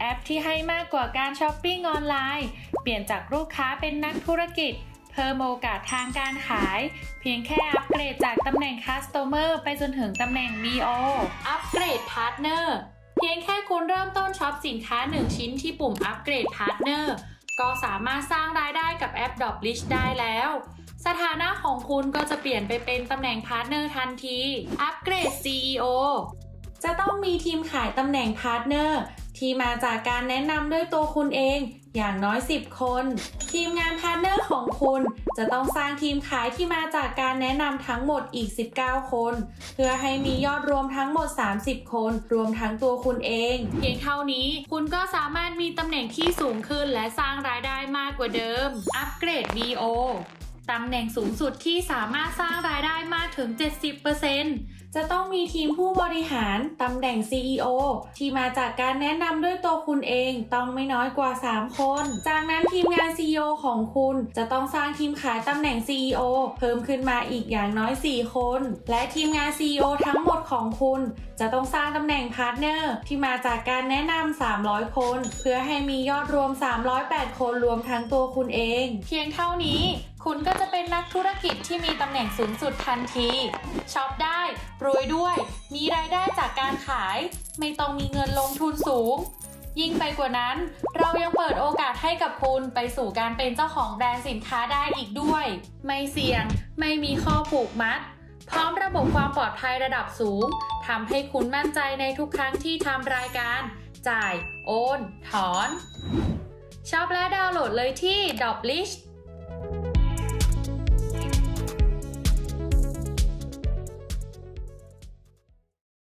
แอปที่ให้มากกว่าการช้อปปิ้งออนไลน์ เปลี่ยนจากลูกค้าเป็นนักธุรกิจ เพิ่มโอกาสทางการขาย เพียงแค่อัปเกรดจากตำแหน่ง Customer ไปจนถึงตำแหน่ง BO อัปเกรด Partner เพียงแค่คุณเริ่มต้นช็อปสินค้า 1 ชิ้นที่ปุ่มอัปเกรด Partner ก็สามารถสร้างรายได้กับแอป d o p l i s h ได้แล้ว สถานะของคุณก็จะเปลี่ยนไปเป็นตำแหน่งพาร์ทเนอร์ทันที อัปเกรด CEO จะต้องมีทีมขายตำแหน่งพาร์ทเนอร์ ที่มาจากการแนะนำด้วยตัวคุณเอง อย่างน้อย 10 คน ทีมงานพาร์ทเนอร์ของคุณ จะต้องสร้างทีมขายที่มาจากการแนะนำทั้งหมดอีก 19 คน เพื่อให้มียอดรวมทั้งหมด 30 คน รวมทั้งตัวคุณเอง เพียงเท่านี้คุณก็สามารถมีตำแหน่งที่สูงขึ้นและสร้างรายได้มากกว่าเดิม อัปเกรด BO ตำแหน่งสูงสุดที่สามารถสร้างรายได้มากถึง 70% จะต้องมีทีมผู้บริหารตำแหน่ง CEO ที่มาจากการแนะนำด้วยตัวคุณเองต้องไม่น้อยกว่า 3 คน จากนั้นทีมงาน CEO ของคุณจะต้องสร้างทีมขายตำแหน่ง CEO เพิ่มขึ้นมาอีกอย่างน้อย 4 คน และทีมงาน CEO ทั้งหมดของคุณ จะต้องสร้างตำแหน่งพาร์ทเนอร์ที่มาจากการแนะนำ 300 คน เพื่อให้มียอดรวม 308 คนรวมทั้งตัวคุณเอง เพียงเท่านี้ คุณก็จะเป็นนักธุรกิจที่มีตำแหน่งสูงสุดทันทีช็อปได้ รวยด้วย มีรายได้จากการขาย ไม่ต้องมีเงินลงทุนสูง ยิ่งไปกว่านั้น เรายังเปิดโอกาสให้กับคุณไปสู่การเป็นเจ้าของแบรนด์สินค้าได้อีกด้วย ไม่เสี่ยง ไม่มีข้อผูกมัด พร้อมระบบความปลอดภัยระดับสูงทำให้คุณมั่นใจในทุกครั้งที่ทำรายการ จ่าย โอน ถอนช็อปและดาวน์โหลดเลยที่ d o p l i s h